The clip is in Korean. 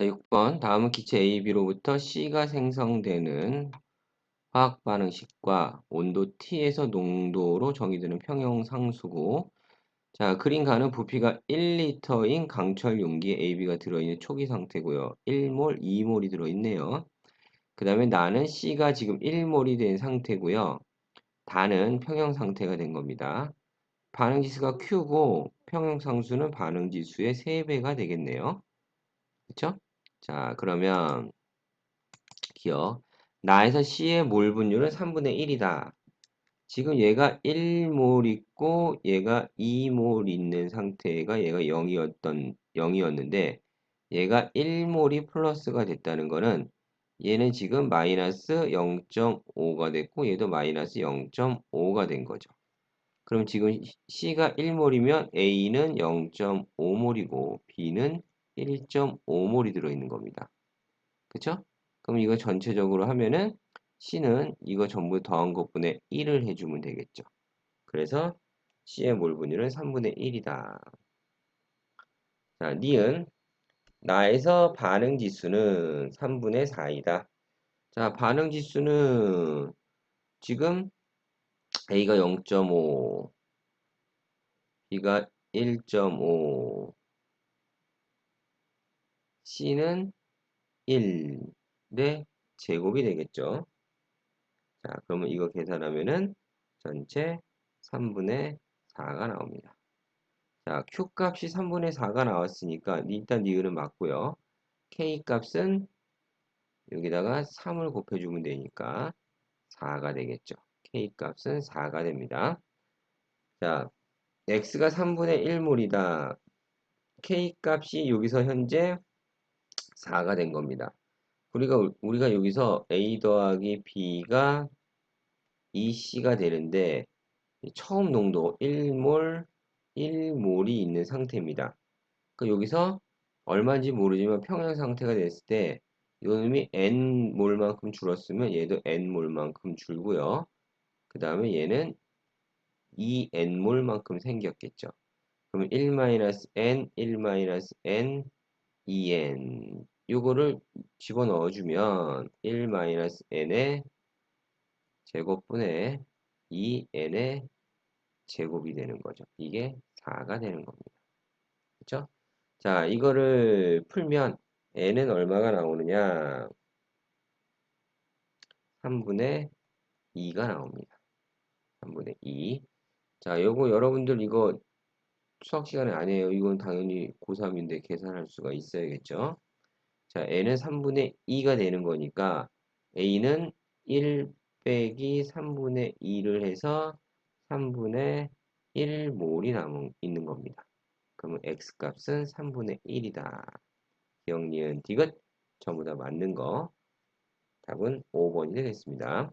자, 6번 다음은 기체 AB로부터 C가 생성되는 화학 반응식과 온도 T에서 농도로 정의되는 평형 상수고 자, 그림가는 부피가 1리터인 강철 용기에 AB가 들어있는 초기 상태고요. 1몰, 2몰이 들어있네요. 그 다음에 나는 C가 지금 1몰이 된 상태고요. 다는 평형 상태가 된 겁니다. 반응지수가 Q고 평형상수는 반응지수의 3배가 되겠네요. 그쵸? 자, 그러면 기억. 나에서 C의 몰 분율은 3분의 1이다. 지금 얘가 1몰 있고 얘가 2몰 있는 상태가 얘가 0이었던 0이었는데 얘가 1몰이 플러스가 됐다는 거는 얘는 지금 마이너스 0.5가 됐고 얘도 마이너스 0.5가 된 거죠. 그럼 지금 C가 1몰이면 A는 0.5몰이고 B는 1.5몰이 들어있는 겁니다. 그쵸? 그럼 이거 전체적으로 하면은 C는 이거 전부 더한 것분의 1을 해주면 되겠죠. 그래서 C의 몰 분율은 3분의 1이다. 자, 니은 나에서 반응 지수는 3분의 4이다. 자, 반응 지수는 지금 A가 0.5, B가 1.5, C는 1의 제곱이 되겠죠. 자, 그러면 이거 계산하면은 전체 3분의 4가 나옵니다. 자, Q 값이 3분의 4가 나왔으니까 일단 니은은 맞고요. K 값은 여기다가 3을 곱해주면 되니까 4가 되겠죠. K 값은 4가 됩니다. 자, X가 3분의 1몰이다. K 값이 여기서 현재 4가 된 겁니다. 우리가, 우리가 여기서 A 더하기 B가 2C가 되는데, 처음 농도 1몰, 1몰이 있는 상태입니다. 그 여기서 얼마인지 모르지만 평형 상태가 됐을 때, 이놈이 N몰만큼 줄었으면 얘도 N몰만큼 줄고요. 그 다음에 얘는 2N몰만큼 생겼겠죠. 그러면 1-N, 1-N, 2N. 요거를 집어넣어주면 1-n의 제곱분의 2n의 제곱이 되는 거죠. 이게 4가 되는 겁니다. 그쵸? 자, 이거를 풀면 n은 얼마가 나오느냐? 3분의 2가 나옵니다. 3분의 2. 자, 요거 여러분들 이거 수학 시간에 안 해요. 이건 당연히 고3인데 계산할 수가 있어야겠죠. 자, n은 3분의 2가 되는 거니까 a는 1 빼기 3분의 2를 해서 3분의 1몰이 남은 있는 겁니다. 그러면 x값은 3분의 1이다. 기억, 니은, 디귿 전부 다 맞는 거 답은 5번이 되겠습니다.